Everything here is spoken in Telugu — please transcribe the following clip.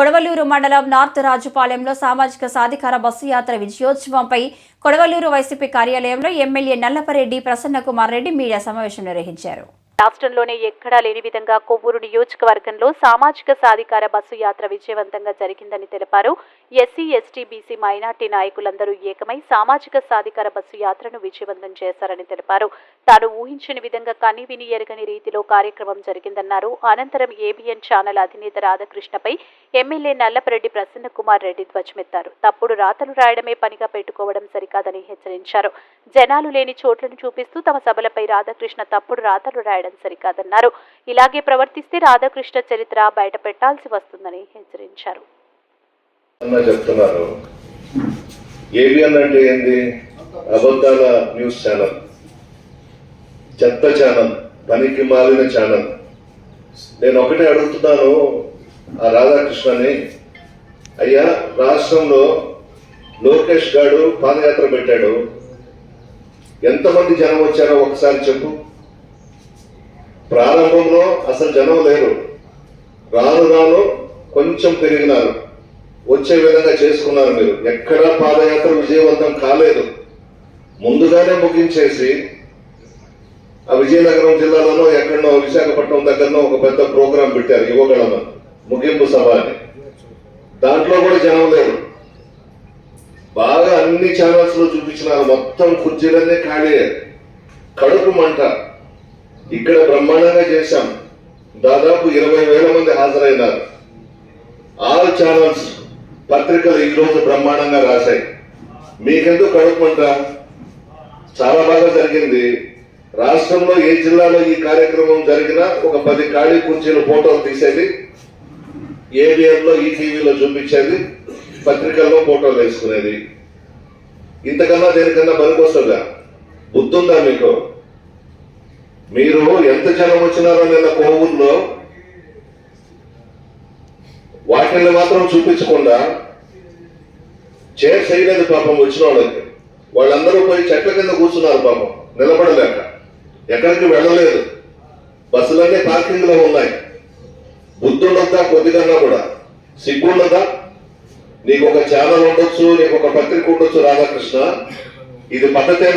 కొడవలూరు మండలం నార్త్ రాజుపాలెంలో సామాజిక సాధికార బస్సు యాత్ర విజయోత్సవంపై కొడవలూరు వైసీపీ కార్యాలయంలో ఎమ్మెల్యే నల్లపరెడ్డి ప్రసన్నకుమార్ రెడ్డి మీడియా సమావేశం నిర్వహించారు. రాష్ట్రంలోనే ఎక్కడా లేని విధంగా కొవ్వూరు నియోజకవర్గంలో సామాజిక సాధికార బస్సు యాత్ర విజయవంతంగా జరిగిందని తెలిపారు. ఎస్సీ ఎస్టీ బీసీ మైనార్టీ నాయకులందరూ ఏకమై సామాజిక సాధికార బస్సు యాత్రను విజయవంతం చేశారని తెలిపారు. తాను ఊహించని విధంగా కని విని ఎరగని రీతిలో కార్యక్రమం జరిగిందన్నారు. అనంతరం ఏబిఎన్ ఛానల్ అధినేత రాధాకృష్ణపై ఎమ్మెల్యే నల్లపరెడ్డి ప్రసన్న కుమార్ రెడ్డి ధ్వజమెత్తారు. తప్పుడు రాతలు రాయడమే పనిగా పెట్టుకోవడం సరికాదని హెచ్చరించారు. జనాలు లేని చోట్లను చూపిస్తూ తమ సభలపై రాధాకృష్ణ తప్పుడు రాతలు రాయడం సరికాదన్నారు. ఇలాగే ప్రవర్తిస్తే రాధాకృష్ణ చరిత్ర బయట పెట్టాల్సి వస్తుందని హెచ్చరించారు. చెప్తున్నారు. ఏబిఎన్ అంటే ఏంది? అబద్ధాల న్యూస్ ఛానల్. చెత్త ఛానల్ పనికి మాలిన ఛానల్. నేను ఒకటే అడుగుతున్నాను ఆ రాధాకృష్ణని. అయ్యా రాష్ట్రంలో లోకేష్ గారు పాదయాత్ర పెట్టాడు. ఎంతమంది జనం వచ్చారో ఒకసారి చెప్పు. ప్రారంభంలో అసలు జనం లేరు. రాను రాను కొంచెం పెరిగినారు. వచ్చే విధంగా చేసుకున్నారు మీరు. ఎక్కడా పాదయాత్ర విజయవంతం కాలేదు. ముందుగానే ముగించేసి ఆ విజయనగరం జిల్లాలోనో ఎక్కడనో విశాఖపట్నం దగ్గరనో ఒక పెద్ద ప్రోగ్రాం పెట్టారు యువగళన ముగింపు సభ అని. దాంట్లో కూడా జనం లేరు. బాగా అన్ని ఛానల్స్లో చూపించినారు మొత్తం కుర్చీలన్నీ ఖాళీ. కడుపు మంట. ఇక్కడ బ్రహ్మాండంగా చేశాం. దాదాపు ఇరవై వేల మంది హాజరైనారు. ఆల్ ఛానల్స్ పత్రికలు ఈ రోజు బ్రహ్మాండంగా రాశాయి. మీకెందుకు కడుపుమంట చాలా బాగా జరిగింది. రాష్ట్రంలో ఏ జిల్లాలో ఈ కార్యక్రమం జరిగినా ఒక పది ఖాళీ కుర్చీలు ఫోటోలు తీసేది. ఏబిఎన్లో చూపించేది. పత్రికల్లో ఫోటోలు వేసుకునేది ఇంతకన్నా దేనికన్నా పనికొస్తుందా? బుద్ధుందా మీకు? మీరు ఎంత జనం వచ్చినారో నిన్న కోవూరులో? వాటిని మాత్రం చూపించకుండా చైర్ చేయలేదు పాపం వచ్చిన వాళ్ళకి. వాళ్ళందరూ పోయి చెట్ల కింద కూర్చున్నారు పాపం. నిలబడలేక. ఎక్కడికి వెళ్ళలేదు. బస్సులన్నీ పార్కింగ్లో ఉన్నాయి. బుద్ధుండొద్దా? కొద్దిగా కూడా. సిగ్గుండదా నీకు ఒక ఛానల్ ఉండొచ్చు నీకు ఒక పత్రిక ఉండొచ్చు రాధాకృష్ణ. ఇది పద్ధతి